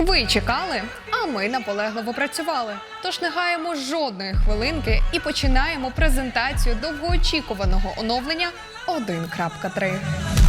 Ви чекали, а ми наполегливо працювали. Тож не гаємо жодної хвилинки і починаємо презентацію довгоочікуваного оновлення 1.3.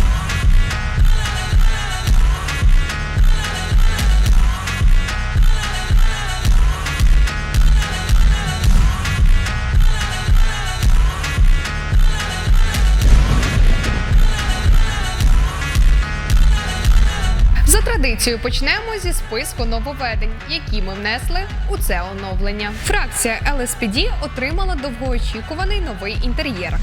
традицією почнемо зі списку нововведень, які ми внесли у це оновлення. Фракція ЛСПД отримала довгоочікуваний новий інтер'єр.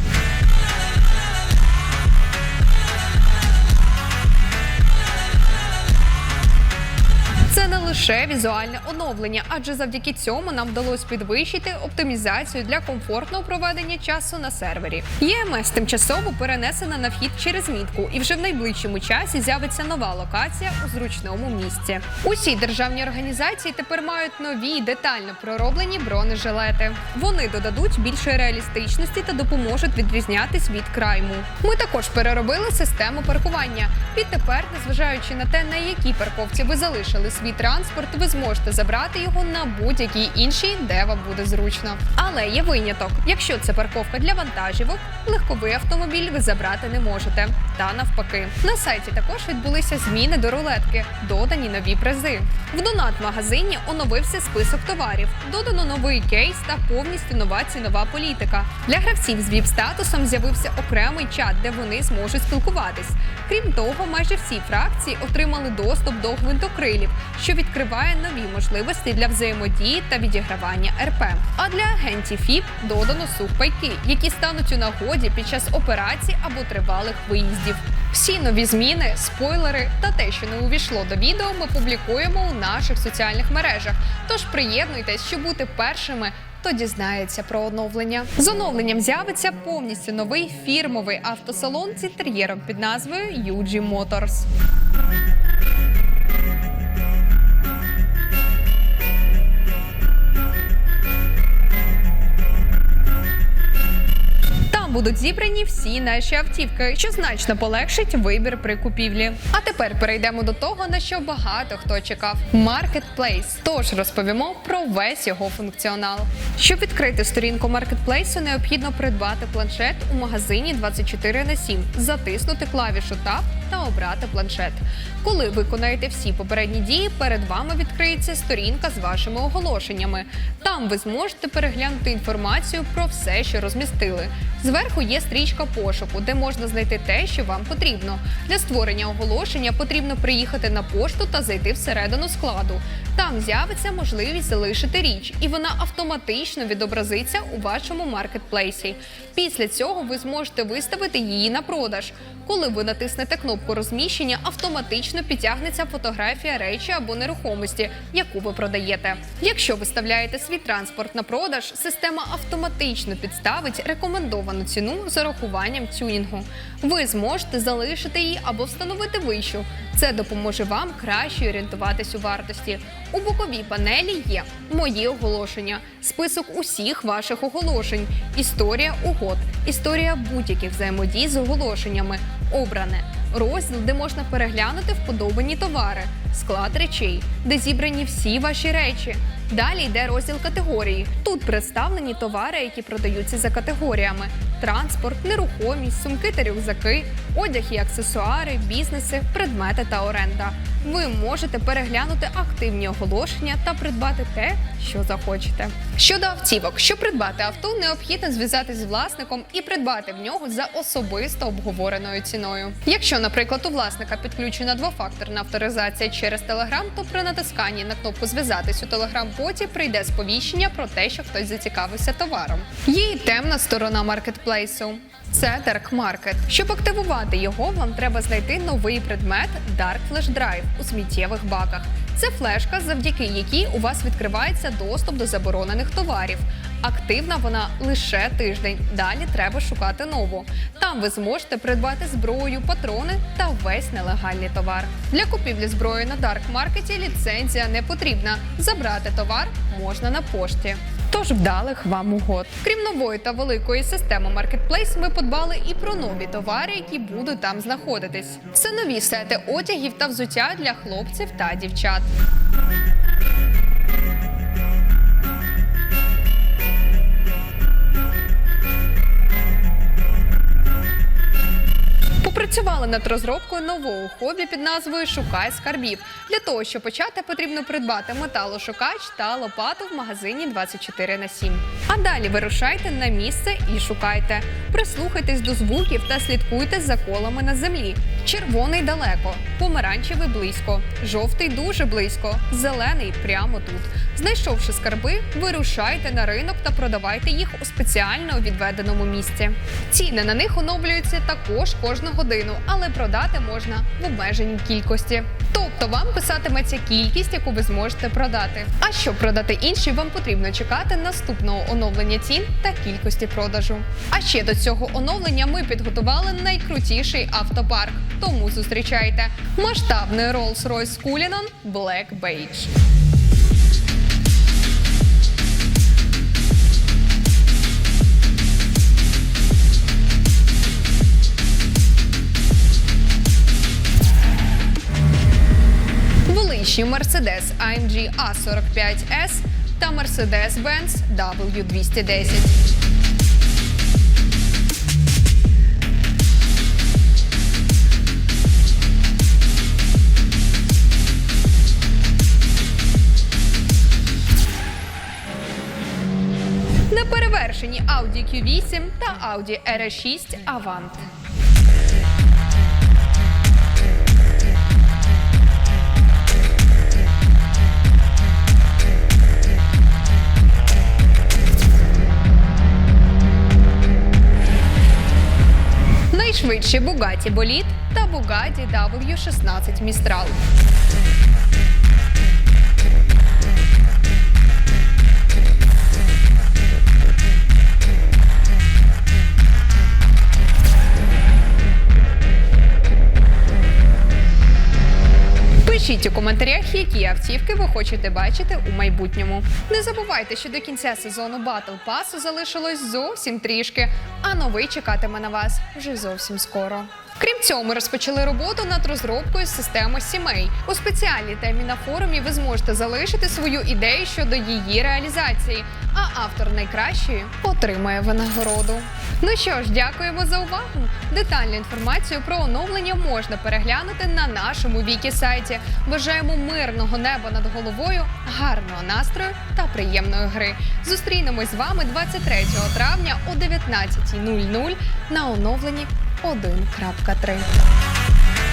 Лише візуальне оновлення, адже завдяки цьому нам вдалося підвищити оптимізацію для комфортного проведення часу на сервері. ЄМС тимчасово перенесена на вхід через мітку, і вже в найближчому часі з'явиться нова локація у зручному місці. Усі державні організації тепер мають нові детально пророблені бронежилети. Вони додадуть більшої реалістичності та допоможуть відрізнятись від крайму. Ми також переробили систему паркування. Відтепер, незважаючи на те, на якій парковці ви залишили свій транспорт, ви зможете забрати його на будь-якій іншій, де вам буде зручно. Але є виняток: якщо це парковка для вантажівок, легковий автомобіль ви забрати не можете. Та навпаки, на сайті також відбулися зміни до рулетки, додані нові призи. В донат-магазині оновився список товарів, додано новий кейс та повністю нова цінова політика. Для гравців з ВІП-статусом з'явився окремий чат, де вони зможуть спілкуватись. Крім того, майже всі фракції отримали доступ до гвинтокрилів, що відкриває нові можливості для взаємодії та відігравання РП. А для агентів ФІП додано сухпайки, які стануть у нагоді під час операцій або тривалих виїздів. Всі нові зміни, спойлери та те, що не увійшло до відео, ми публікуємо у наших соціальних мережах. Тож приєднуйтесь, щоб бути першими. Хто дізнається про оновлення з оновленням з'явиться повністю новий фірмовий автосалон з інтер'єром під назвою UG Motors. Будуть зібрані всі наші автівки, що значно полегшить вибір при купівлі. А тепер перейдемо до того, на що багато хто чекав: Marketplace. Тож розповімо про весь його функціонал. Щоб відкрити сторінку маркетплейсу, необхідно придбати планшет у магазині 24 на 7, затиснути клавішу Tab та обрати планшет. Коли виконаєте всі попередні дії, перед вами відкриється сторінка з вашими оголошеннями. Там ви зможете переглянути інформацію про все, що розмістили. Зверху є стрічка пошуку, де можна знайти те, що вам потрібно. Для створення оголошення потрібно приїхати на пошту та зайти всередину складу. Там з'явиться можливість залишити річ, і вона автоматично відобразиться у вашому маркетплейсі. Після цього ви зможете виставити її на продаж. Коли ви натиснете кнопку розміщення, автоматично підтягнеться фотографія речі або нерухомості, яку ви продаєте. Якщо виставляєте свій транспорт на продаж, система автоматично підставить рекомендовану ціну з урахуванням тюнінгу. Ви зможете залишити її або встановити вищу. Це допоможе вам краще орієнтуватись у вартості. У боковій панелі є мої оголошення, список усіх ваших оголошень, історія угод, історія будь-яких взаємодій з оголошеннями, обране, розділ, де можна переглянути вподобані товари, склад речей, де зібрані всі ваші речі. Далі йде розділ категорії. Тут представлені товари, які продаються за категоріями: транспорт, нерухомість, сумки та рюкзаки, одяг і аксесуари, бізнеси, предмети та оренда. Ви можете переглянути активні оголошення та придбати те, що захочете. Щодо автівок, щоб придбати авто, необхідно зв'язатись з власником і придбати в нього за особисто обговореною ціною. Якщо, наприклад, у власника підключена двофакторна авторизація через Telegram, то при натисканні на кнопку Зв'язатись у Telegram-боті прийде сповіщення про те, що хтось зацікавився товаром. Є і темна сторона маркетплейсу. Це Dark Market. Щоб активувати його, вам треба знайти новий предмет Dark Flash Drive у сміттєвих баках. Це флешка, завдяки якій у вас відкривається доступ до заборонених товарів. Активна вона лише тиждень. Далі треба шукати нову. Там ви зможете придбати зброю, патрони та весь нелегальний товар. Для купівлі зброї на Dark Market ліцензія не потрібна. Забрати товар можна на пошті. Тож вдалих вам угод. Крім нової та великої системи Marketplace, ми подбали і про нові товари, які будуть там знаходитись. Це нові сети одягів та взуття для хлопців та дівчат. Попрацювали над розробкою нового хобі під назвою Шукай скарбів. Для того, щоб почати, потрібно придбати металошукач та лопату в магазині 24 на 7. А далі вирушайте на місце і шукайте. Прислухайтесь до звуків та слідкуйте за колами на землі. Червоний далеко, помаранчевий близько, жовтий дуже близько, зелений прямо тут. Знайшовши скарби, вирушайте на ринок та продавайте їх у спеціально відведеному місці. Ціни на них оновлюються також кожну годину, але продати можна в обмеженій кількості. Тобто вам писатиметься кількість, яку ви зможете продати. А щоб продати інші, вам потрібно чекати наступного оновлення цін та кількості продажу. А ще до цього оновлення ми підготували найкрутіший автопарк. Тому зустрічайте масштабний Rolls-Royce Cullinan Black Beige. Величні Mercedes AMG A45S та Mercedes-Benz W210. Неперевершені Audi Q8 та Audi RS6 Avant. Найшвидший Bugatti Bolid та Bugatti W16 Mistral. Пишіть у коментарях, які автівки ви хочете бачити у майбутньому. Не забувайте, що до кінця сезону Battle Pass залишилось зовсім трішки, а новий чекатиме на вас вже зовсім скоро. Крім цього, ми розпочали роботу над розробкою системи сімей. У спеціальній темі на форумі ви зможете залишити свою ідею щодо її реалізації, а автор найкращої отримає винагороду. Ну що ж, дякуємо за увагу. Детальну інформацію про оновлення можна переглянути на нашому вікі сайті. Бажаємо мирного неба над головою, гарного настрою та приємної гри. Зустрінемось з вами 23 травня о 19.00 на оновленні 1.3